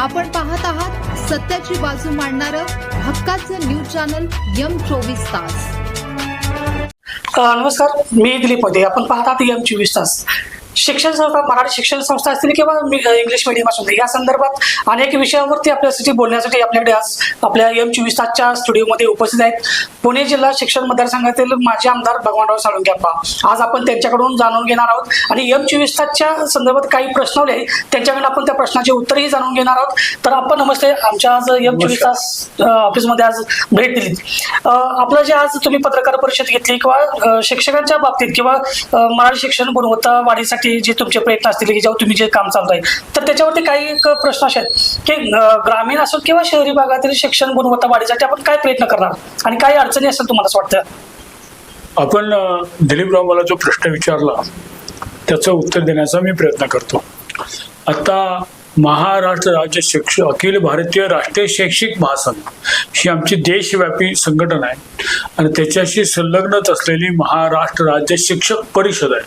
आपण पाहत आहात सत्याची बाजू मांडणारं हक्काचं न्यूज चॅनल यम चोवीस तास. नमस्कार मी दिलीपमध्ये आपण पाहतात एम चोवीस तास. शिक्षण संस्था मराठी शिक्षण संस्था असतील किंवा मी- इंग्लिश मिडियम असू दे या संदर्भात अनेक विषयावरती आपल्यासाठी बोलण्यासाठी आपल्याकडे आज आपल्या एम चोवीस तासच्या स्टुडिओमध्ये उपस्थित आहेत. पुणे जिल्हा शिक्षण मतदारसंघातील माजी आमदार भगवानराव साळुंके अप्पा आज आपण त्यांच्याकडून जाणून घेणार आहोत आणि एम चोवीस तासच्या संदर्भात काही प्रश्न आले त्यांच्याकडून आपण त्या प्रश्नाचे उत्तरही जाणून घेणार आहोत. तर आपण नमस्ते आमच्या आज एम चोवीस तास ऑफिसमध्ये आज भेट दिली. आपलं जे आज तुम्ही पत्रकार परिषद घेतली किंवा शिक्षकांच्या बाबतीत किंवा मराठी शिक्षण गुणवत्ता वाढीसाठी जे तुमचे प्रयत्न असतील की जेव्हा तुम्ही जे काम चालत आहे तर त्याच्यावरती काही एक प्रश्न असे आहेत की ग्रामीण असो किंवा शहरी भागातील शिक्षण गुणवत्ता वाढीसाठी आपण काय प्रयत्न करणार? आणि काय अडचणी असेल तुम्हाला असं वाटतं? आपण दिलीपराव मला जो प्रश्न विचारला त्याचं उत्तर देण्याचा मी प्रयत्न करतो. आता महाराष्ट्र राज्य शिक्षक अखिल भारतीय राष्ट्रीय शैक्षिक महासंघ ही आमची देशव्यापी संघटना आहे. आणि त्याच्याशी संलग्नच असलेली महाराष्ट्र राज्य शिक्षक परिषद आहे.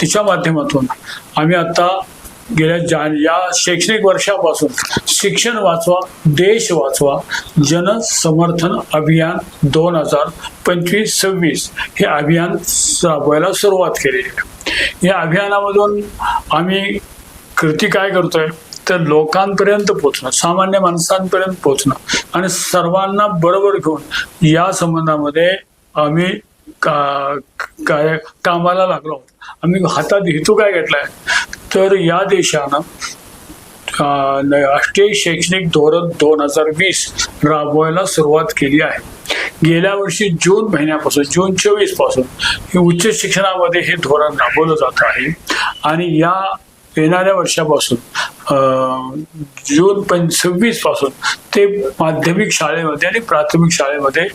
तिच्या माध्यमातून आम्ही आता गेल्या जा या शैक्षणिक वर्षापासून शिक्षण वाचवा देश वाचवा जन समर्थन अभियान दोन हजार पंचवीस सव्वीस हे अभियान राबवायला सुरुवात केलेली आहे. या अभियानामधून आम्ही कृती काय करतोय? तर लोकांपर्यंत पोचणं सामान्य माणसांपर्यंत पोचणं आणि सर्वांना बरोबर घेऊन या संबंधामध्ये आम्ही का काय कामाला लागलो आहोत. आम्ही हातात हेतू काय घेतलाय? तर या देशानं अं, राष्ट्रीय शैक्षणिक धोरण दोन हजार वीस राबवायला सुरुवात केली आहे. गेल्या वर्षी जून महिन्यापासून जून चोवीसपासून उच्च शिक्षणामध्ये हे धोरण राबवलं जात आहे. आणि या येणाऱ्या वर्षापासून जून पं सव्वीसपासून ते माध्यमिक शाळेमध्ये आणि प्राथमिक शाळेमध्ये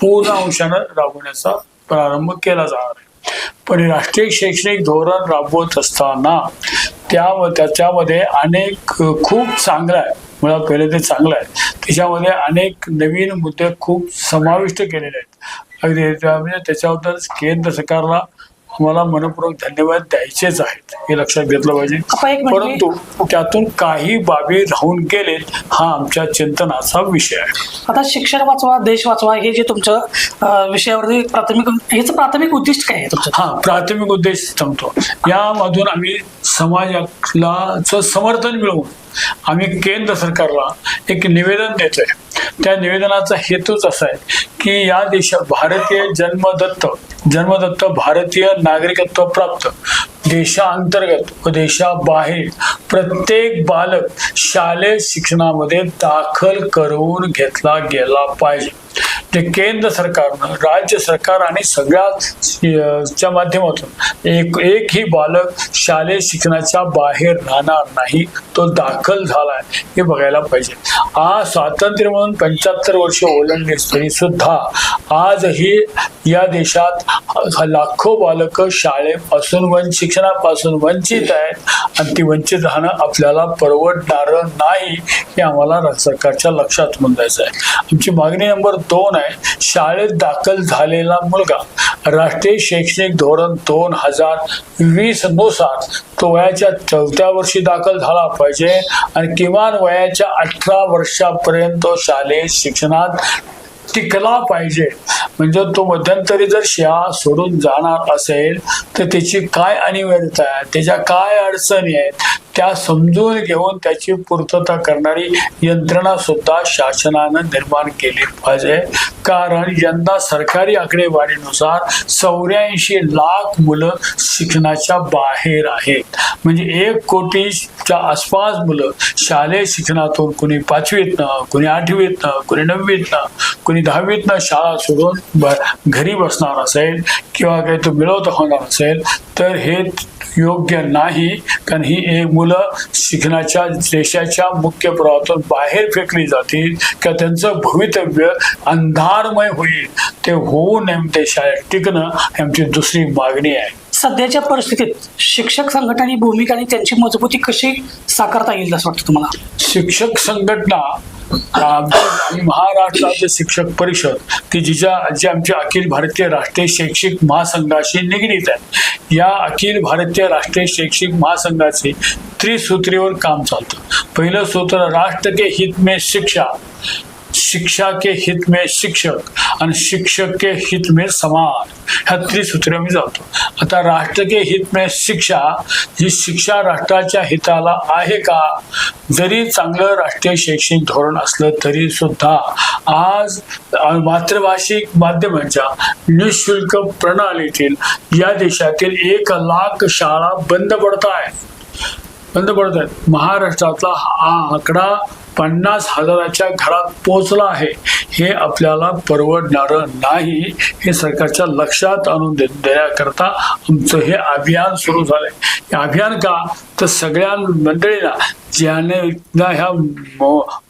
पूर्ण अंशानं राबवण्याचा प्रारंभ केला जाणार आहे. पण राष्ट्रीय शैक्षणिक धोरण राबवत असताना त्या त्याच्यामध्ये अनेक खूप चांगलं आहे. मुळात पहिले ते चांगलं आहे. त्याच्यामध्ये अनेक नवीन मुद्दे खूप समाविष्ट केलेले आहेत. अगदी म्हणजे त्याच्याबद्दल केंद्र सरकारला आम्हाला मनपूर्वक धन्यवाद द्यायचेच आहेत. हे लक्षात घेतलं पाहिजे. परंतु त्यातून काही बाबी राहून गेलेत हा आमच्या चिंतनाचा विषय आहे. आता शिक्षण वाचवा देश वाचवा हे जे तुमचं अ, विषयावरती प्राथमिक याचं प्राथमिक उद्दिष्ट काय हा प्राथमिक उद्देश सांगतो. यामधून आम्ही समाजाला समर्थन मिळवून आम्ही केंद्र सरकारला एक निवेदन देतोय. त्या निवेदनाचा हेतूच असा आहे की या देशात भारतीय जन्मदत्त जन्मदत्त भारतीय नागरिकत्व प्राप्त देशांतर्गत व देशाबाहेर प्रत्येक बालक शालेय शिक्षणामध्ये दाखल करून घेतला गेला पाहिजे. ते केंद्र सरकारनं राज्य सरकार आणि सगळ्या च्या माध्यमातून एक एकही बालक शालेय शिक्षणाच्या बाहेर राहणार नाही. तो दाखल झालाय हे बघायला पाहिजे. आज स्वातंत्र्य म्हणून पंच्याहत्तर वर्ष ओलांडली तरी सुद्धा आजही या देशात लाखो बालक शाळेपासून वन शिक्षणापासून वंचित आहेत. आणि ती वंचित राहणं आपल्याला परवडणार नाही हे आम्हाला सरकारच्या लक्षात नोंदायचं आहे. आमची मागणी नंबर दोन आहे शाळेत दाखल झालेला मुलगा राष्ट्रीय शैक्षणिक धोरण दोन हजार वीसनुसार तो वयाच्या चौथ्या वर्षी दाखल झाला पाहिजे. आणि किमान वयाच्या अठरा वर्षापर्यंत शालेय शिक्षणात टिकला पाहिजे. म्हणजे तो मध्यंतरी जर शाळा सोडून जाणार असेल तर त्याची काय अनिवार्यता आहे? त्याच्या काय अडचणी आहेत? त्या समजून घेऊन त्याची पूर्तता करणारी यंत्रणा सुद्धा शासनानं निर्माण केली पाहिजे. कारण यंदा सरकारी आकडेवारीनुसार चौऱ्याऐंशी लाख मुलं शिक्षणाच्या बाहेर आहेत. म्हणजे एक कोटीच्या आसपास मुलं शालेय शिक्षणातून कुणी पाचवीतनं कुणी आठवीतनं कुणी नववीतनं कुणी दहावीतनं शाळा सोडून घरी बसणार असेल किंवा काही तो मिळवत होणार असेल तर हे योग्य नाही. कारण ही एक मुलं शिकण्याच्या देशाच्या मुख्य प्रवाहातून बाहेर फेकली जातील किंवा त्यांचं भवितव्य अंधारमय होईल ते होऊ नये ते शाळेत. टिकणं ही आमची दुसरी मागणी आहे. सध्याच्या परिस्थितीत शिक्षक संघटनांची भूमिका आणि त्यांची मजबूती कशी साकारता येईल असं वाटतं तुम्हाला? शिक्षक संघटना आणि महाराष्ट्र राज्य शिक्षक परिषद ती जिच्या जी आमच्या अखिल भारतीय राष्ट्रीय शैक्षिक महासंघाशी निगडीत आहे या अखिल भारतीय राष्ट्रीय शैक्षिक महासंघाचे त्रिसूत्रीवर काम चालतं. पहिलं सूत्र राष्ट्र के हित में शिक्षा शिक्षा के हित में शिक्षक आणि शिक्षक के हित में समाज ह्या त्रिसूत्र मी जातो। आता राष्ट्र के हित में शिक्षा ही शिक्षा राष्ट्राच्या हिताला आहे का? जरी चांगलं राष्ट्रीय शैक्षणिक धोरण असलं तरी सुद्धा आज मातृभाषिक माध्यमांच्या निशुल्क प्रणालीतील या देशातील एक लाख शाळा बंद पडत आहेत बंद पडत आहेत महाराष्ट्रातला हा आकडा पन्नास हजाराच्या घरात पोहोचला आहे. हे आपल्याला परवडणारं नाही. हे सरकारच्या लक्षात आणून दे देण्याकरता आमचं हे अभियान सुरू झालंय. अभियान का? तर सगळ्या मंडळीला ज्याने ना ह्या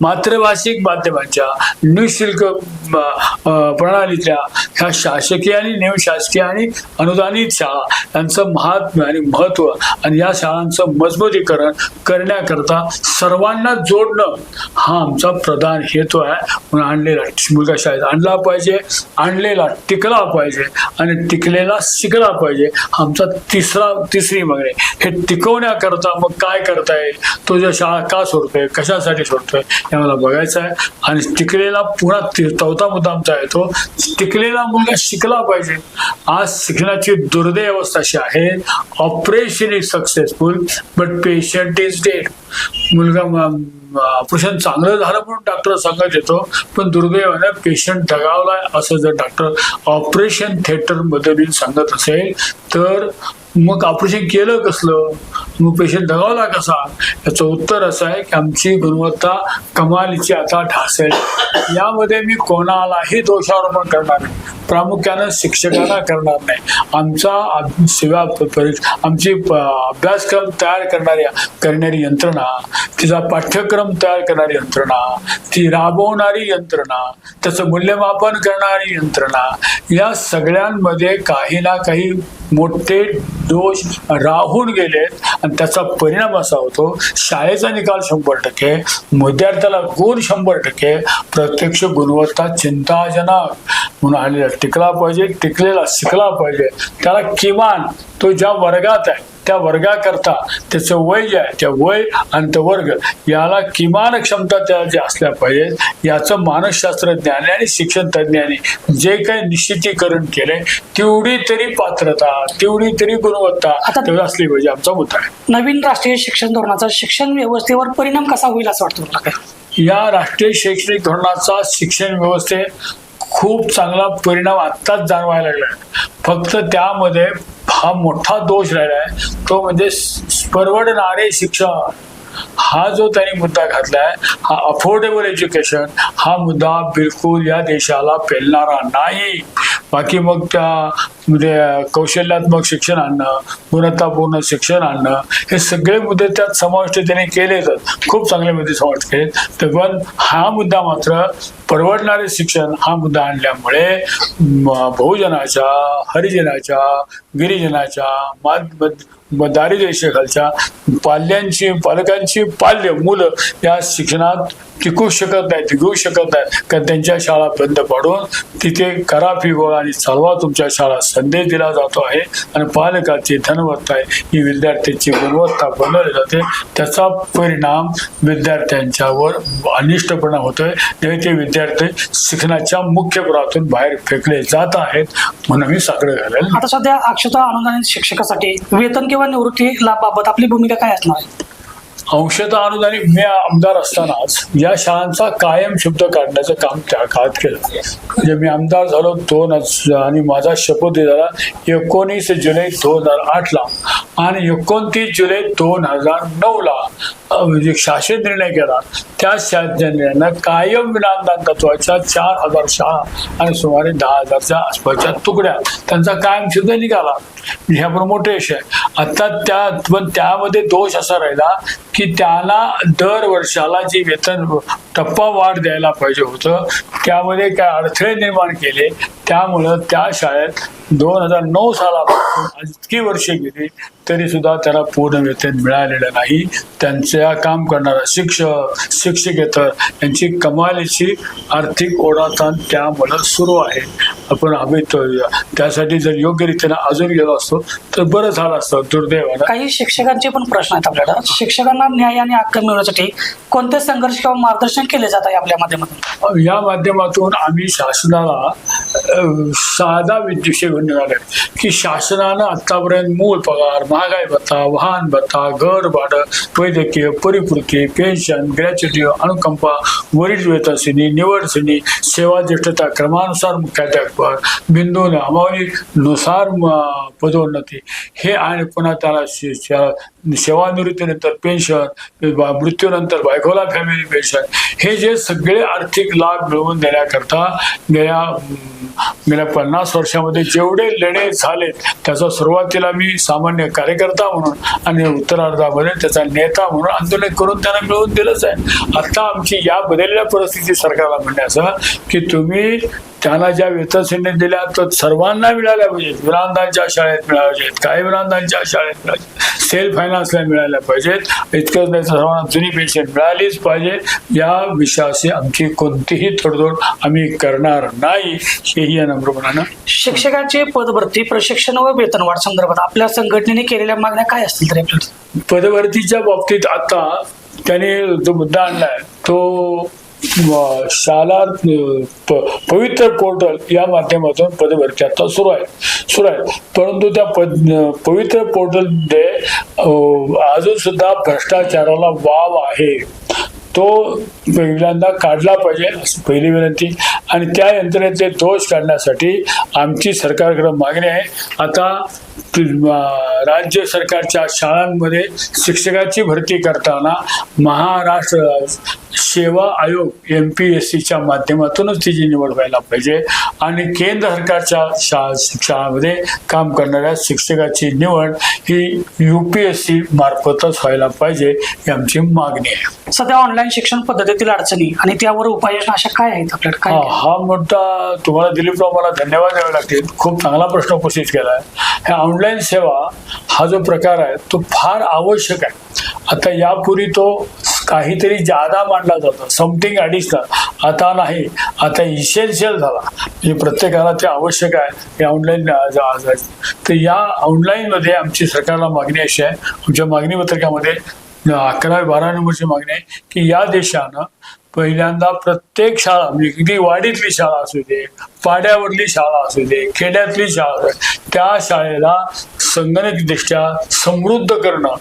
मातृभाषिक माध्यमांच्या निशुल्क प्रणालीच्या प्रणालीतल्या ह्या शासकीय आणि निमशासकीय आणि अनुदानित शाळा यांचं महात्म्य आणि महत्त्व आणि या शाळांचं मजबूतीकरण करण्याकरता सर्वांना जोडणं हा आमचा प्रधान हेतू आहे. म्हणून आणलेला मुलगा शाळेत आणला पाहिजे आणलेला टिकला पाहिजे आणि टिकलेला शिकला पाहिजे. आमचा तिसरा तिसरी मागणी हे टिकवण्याकरता मग काय करता येईल? तो ज्या शाळा का सोडतोय कशासाठी सोडतोय हे मला बघायचं आहे. आणि टिकलेला पुन्हा चौथा मुद्दा आमचा येतो टिकलेला मुलगा शिकला पाहिजे. आज शिक्षणाची दुर्दैव अवस्था अशी आहे. Operation is successful but patient is dead मुलगा ऑपरेशन चांगलं झालं म्हणून डॉक्टर सांगत येतो पण दुर्दैवाने पेशंट दगावलाय असं जर डॉक्टर ऑपरेशन थिएटरमध्ये सांगत असेल तर मग ऑपरेशन केलं कसलं? मग पेशंट दगावला कसा? याचं उत्तर असं आहे की आमची गुणवत्ता कमालीची आता ढासेल यामध्ये मी कोणालाही दोषारोपण करणार नाही. प्रामुख्यानं शिक्षकांना करणार नाही. आमचा सेवा परीक्षा आमची अभ्यासक्रम तयार करणाऱ्या करणारी यंत्रणा तिचा पाठ्यक्रम तयार करणारी यंत्रणा ती राबवणारी यंत्रणा त्याचं मूल्यमापन करणारी यंत्रणा या सगळ्यांमध्ये काही ना काही मोठे दोष राहून गेलेत आणि त्याचा परिणाम असा होतो शाळेचा निकाल शंभर टक्के विद्यार्थ्याला गुण शंभर टक्के प्रत्यक्ष गुणवत्ता चिंताजनक म्हणून आलेला टिकला पाहिजे टिकलेला शिकला पाहिजे. त्याला किमान तो ज्या वर्गात आहे त्या वर्गाकरता त्याचं वय जे आहे त्या वय आणि तो वर्ग याला किमान क्षमता त्या ज्या असल्या पाहिजेत याचं मानसशास्त्रज्ञाने आणि शिक्षण तज्ज्ञांनी जे काही निश्चितीकरण केलंय तेवढी तरी पात्रता तेवढी तरी गुणवत्ता तेवढी असली पाहिजे आमचा मुद्दा आहे. नवीन राष्ट्रीय शिक्षण धोरणाचा शिक्षण व्यवस्थेवर परिणाम कसा होईल असं वाटतं या राष्ट्रीय शैक्षणिक धोरणाचा शिक्षण व्यवस्थेत खूप चांगला परिणाम आत्ताच जाणवायला लागलाय. फक्त त्यामध्ये हा मोठा दोष राहिला आहे तो म्हणजे परवडणारे शिक्षण. हा जो त्यांनी मुद्दा घातलाय हा अफोर्डेबल एज्युकेशन हा मुद्दा बिलकुल या देशाला पेलणारा नाही. बाकी मग त्या म्हणजे कौशल्यात्मक शिक्षण आणणं गुणवत्तापूर्ण शिक्षण आणणं हे सगळे मुद्दे त्यात समाविष्ट त्यांनी केलेच खूप चांगले मुद्दे समाविष्ट केले तर पण हा मुद्दा मात्र परवडणारे शिक्षण हा मुद्दा आणल्यामुळे बहुजनाच्या हरिजनाच्या गिरिजनाच्या दारिद्र्यरेषेखालच्या पाल्यांची पालकांची पाल्य मुलं या शिक्षणात टिकू शकत नाही टिकू शकत नाही. कारण त्यांच्या शाळा बंद पाडून तिथे करा फी आणि चालवा तुमच्या शाळा. संदेश दिला जातो आहे आणि पालकाची धनवत्ता आहे. ही विद्यार्थ्यांची गुणवत्ता बनवली जाते. त्याचा परिणाम विद्यार्थ्यांच्यावर अनिष्टपणा होतोय. त्यामुळे ते विद्यार्थी शिक्षणाच्या मुख्य पुरातून बाहेर फेकले जात आहेत म्हणून मी साकडे घालेल. आता सध्या अक्षता अनुदानित शिक्षकासाठी वेतन किंवा निवृत्ती लाभाबाबत आपली भूमिका काय असणार? आहे अंशतः अनुदानित मी आमदार असतानाच या शाळांचा कायम शब्द काढण्याचं काम त्या काळात केलं. म्हणजे मी आमदार झालो दोन आणि माझा शपथ झाला एकोणीस जुलै दोन हजार आठला आणि एकोणतीस जुलै दोन हजार नऊला म्हणजे शासन निर्णय केला. त्या शासन निर्णयानं कायम विनामदान तत्वाच्या चार हजार शाळा आणि सुमारे दहा हजारच्या आसपासच्या तुकड्या त्यांचा कायम शब्द निघाला ह्या पण मोठे यश आहे आता त्या पण त्यामध्ये दोष असा राहिला की त्याला दर वर्षाला जी वेतन टप्पा वाढ द्यायला पाहिजे होतं त्यामध्ये काय अडथळे निर्माण केले त्यामुळं त्या शाळेत दोन हजार नऊ सालापासून इतकी वर्षे गेली तरी सुद्धा त्यांना पूर्ण वेतन मिळालेलं नाही. त्यांच्या काम करणारा शिक्षक शिक्षकेतर यांची कमालीची आर्थिक ओढाताण त्यामुळे सुरू आहे. आपण हवे त्यासाठी जर योग्य रीतीने अजून गेलो असतो तर बरं झालं असतं दुर्दैवानं. काही शिक्षकांचे पण प्रश्न आहेत आपल्याला. शिक्षकांना न्याय आणि हक्क मिळवण्यासाठी कोणते संघर्ष किंवा मार्गदर्शन केले जात आहे आपल्या माध्यमातून? या माध्यमातून आम्ही शासनाला साधा विषय घेऊन निघाले की शासनानं आतापर्यंत मूळ पगार महागाई भत्ता वाहन भत्ता घर भाडं वैद्यकीय परिपूर्ती पेन्शन ग्रॅच्युटी अनुकंपा वरील वेतनश्रेणी निवडश्रेणी सेवा ज्येष्ठता क्रमानुसार मुख्याध्यापक बिंदू नुसार पदोन्नती. हे आणि पुन्हा त्याला सेवानिवृत्तीनंतर पेन्शन मृत्यूनंतर बायकोला फॅमिली पेन्शन हे जे सगळे आर्थिक लाभ मिळवून देण्याकरता गेल्या गेल्या पन्नास वर्षामध्ये जेवढे लढे झालेत त्याचा सुरुवातीला मी सामान्य कार्यकर्ता म्हणून आणि उत्तरार्धामध्ये त्याचा नेता म्हणून आंदोलन करून त्यांना मिळवून दिलंच आहे. आता आमची या बदललेल्या परिस्थिती सरकारला म्हणण्याचं की तुम्ही त्यांना ज्या वेतन श्रेणी दिल्या तर सर्वांना मिळाल्या पाहिजेत विरांदांच्या शाळेत मिळाल्या पाहिजेत काही विरांदांच्या शाळेत मिळाल्या सेल्फ फायनान्सला मिळाल्या पाहिजेत इतकंच नाही तर सर्वांना जुनी पेन्शन मिळालीच पाहिजे. या विषयाशी आमची कोणतीही तडजोड आम्ही करणार नाही. हेही या नम्रपणानं शिक्षकांची पदभरती प्रशिक्षण व वेतनवाढ संदर्भात आपल्या संघटनेने केलेल्या मागण्या काय असतील तरी आपल्याला? पदभरतीच्या बाबतीत आता त्याने जो मुद्दा आणलाय तो शाला प- पवित्र पोर्टल या माध्यमातून पदभरती आता सुरू आहे सुरू आहे परंतु त्या पद पवित्र पोर्टलमध्ये अ, अजून सुद्धा भ्रष्टाचाराला वाव आहे. तो पहिल्यांदा काढला पाहिजे पहिली विनंती. आणि त्या यंत्रणेचे दोष काढण्यासाठी आमची सरकारकडे मागणी आहे. आता राज्य सरकारच्या शाळांमध्ये शिक्षकाची भरती करताना महाराष्ट्र सेवा आयोग एम पी एस सीच्या माध्यमातूनच तिची निवड व्हायला पाहिजे. आणि केंद्र सरकारच्या शा शाळांमध्ये काम करणाऱ्या शिक्षकाची निवड ही यू पी एस सी मार्फतच व्हायला पाहिजे ही आमची मागणी आहे. सध्या ऑनलाईन शिक्षण पद्धतीतील अडचणी आणि त्यावर उपाययोजना अशा काय आहेत आपल्याकडे? हा काय? हा मुद्दा तुम्हाला दिलीपराव मला धन्यवाद द्यावे लागतील. खूप चांगला प्रश्न उपस्थित केला आहे ह्या ऑनलाईन सेवा हा जो प्रकार आहे तो फार आवश्यक आहे. आता यापूर्वी तो काहीतरी जादा मांडला जातो. समथिंग ॲडिशनल आता नाही आता इसेन्शियल झाला. म्हणजे प्रत्येकाला ते आवश्यक आहे. हे ऑनलाईन तर या ऑनलाईनमध्ये आमची सरकारला मागणी अशी आहे. आमच्या मागणी पत्रकामध्ये अकरावी बारा नंबरची मागणी आहे की या देशानं पहिल्यांदा प्रत्येक शाळा म्हणजे किती वाडीतली शाळा असू दे पाड्यावरली शाळा असू दे खेड्यातली शाळा असू दे, त्या शाळेला संगणकदृष्ट्या समृद्ध करणं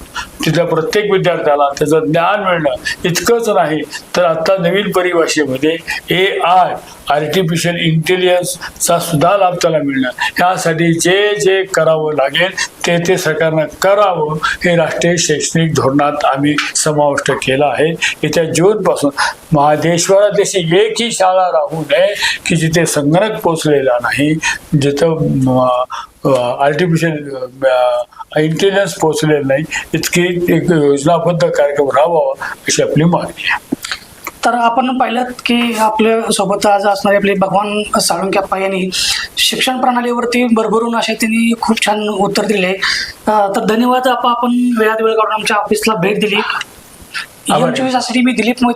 तिथल्या प्रत्येक विद्यार्थ्याला त्याचं ज्ञान मिळणं इतकंच नाही तर आता नवीन परिभाषेमध्ये ए आय आर्टिफिशियल इंटेलिजन्सचा सुद्धा लाभ त्याला मिळणार. यासाठी जे जे करावं लागेल ते ते सरकारनं करावं हे राष्ट्रीय शैक्षणिक धोरणात आम्ही समाविष्ट केलं आहे. येत्या जूनपासून महादेशवरात अशी एकही शाळा राहू नये की जिथे संगणक पोचलेला नाही जिथं आर्टिफिशियल इंटेलिजन्स पोचलेलं नाही इतकी एक योजनाबद्ध कार्यक्रम राहावा अशी आपली मागणी आहे. तर आपण पाहिलं की आपल्यासोबत आज असणारे आपले भगवान साळुंके अप्पा यांनी शिक्षण प्रणालीवरती भरभरून असे त्यांनी खूप छान उत्तर दिले. तर धन्यवाद आपा आपण वेळात वेळ काढून आमच्या ऑफिसला भेट दिली. चोवीस मी दिलीप मोहिते